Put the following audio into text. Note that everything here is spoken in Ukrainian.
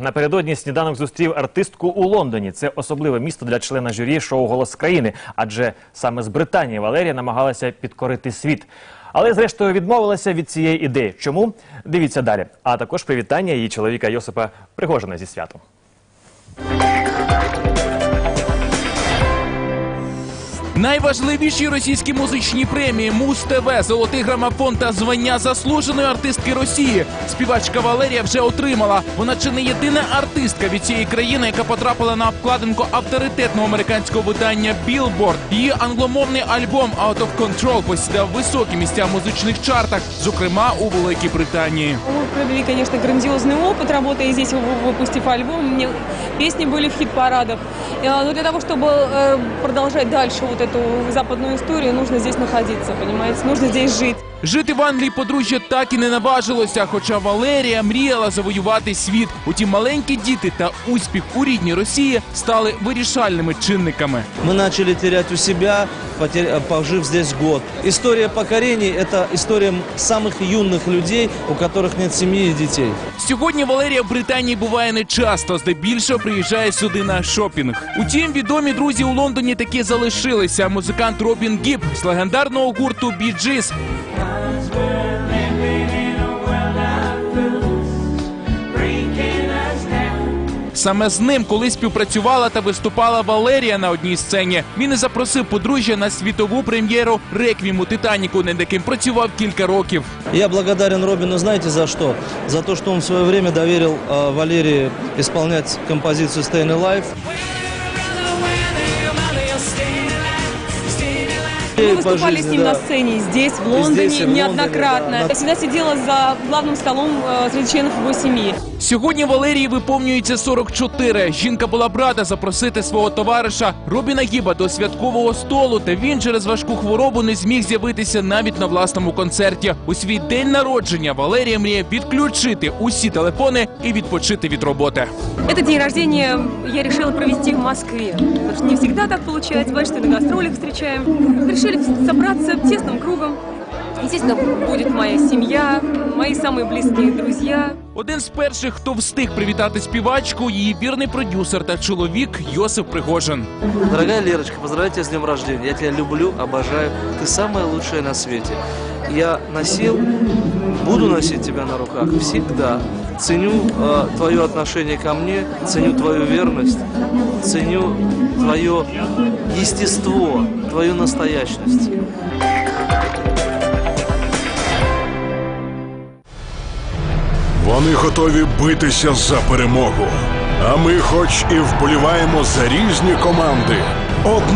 Напередодні сніданок зустрів артистку у Лондоні. Це особливе місто для члена журі шоу Голос країни, адже саме з Британії Валерія намагалася підкорити світ. Але зрештою відмовилася від цієї ідеї. Чому? Дивіться далі. А також привітання її чоловіка Йосипа Пригожина зі святом. Найважливіші російські музичні премії Муз ТВ, Золотий грамофон та звання заслуженої артистки Росії. Співачка Валерія вже отримала. Вона чи не єдина артистка від цієї країни, яка потрапила на обкладинку авторитетного американського видання Billboard. Її англомовний альбом Out of Control посідав високі місця в музичних чартах, зокрема у Великій Британії. Мы провели, конечно, грандиозный опыт, работая здесь, вы- выпустив альбом. Мне песни были в хит-парадах. Э, Но для того, чтобы э, продолжать дальше вот эту западную историю, нужно здесь находиться, понимаете? Нужно здесь жить. Жити в Англії подружжя так і не наважилося, хоча Валерія мріяла завоювати світ. Утім, маленькі діти та успіх у рідній Росії стали вирішальними чинниками. Мы начали терять у себя, потер- пожив здесь год. История покорений – это история самых юных людей, у которых нет семьи и детей. Сьогодні Валерія в Британії буває не часто, здебільшого приїжджає сюди на шопінг. Утім, відомі друзі у Лондоні таки залишилися. Музикант Робін Гіб з легендарного гурту Bee Саме з ним колись співпрацювала та виступала Валерія на одній сцені. Він і запросив подружжя на світову прем'єру реквіму Титаніку, над яким працював кілька років. Я благодарен Робину, Знаєте за що? За те, що він в своє время довірив Валерії виконувати композицію «Stay «Staying Alive». Мы по выступали с жизни, ним да. на сцене здесь, в Лондоне, здесь, и в Лондоне, неоднократно. да. Я всегда сидела за главным столом э, среди членов его семьи. Сьогодні Валерії виповнюється 44. Жінка була б рада запросити свого товариша Робіна Гіба до святкового столу, та він через важку хворобу не зміг з'явитися навіть на власному концерті. У свій день народження Валерія мріє відключити усі телефони і відпочити від роботи. Этот день рождения я решила провести в Москве, потому что не всегда так получается. Бывает, что и на гастролях встречаем. Решили собраться тесным кругом. Естественно, будет моя семья, мои самые близкие друзья. Один з перших, хто встиг привітати співачку, її вірний продюсер та чоловік Йосип Пригожин. Дорогая Лерочка, поздравляю тебя с днем рождения. Я тебя люблю, обожаю. Ты самая лучшая на свете. Я носил, буду носить тебя на руках всегда. Ценю э, твое отношение ко мне, ценю твою верность, ценю твое естество, твою настоящность. Вони готові битися за перемогу. А ми, хоч і вболіваємо за різні команди,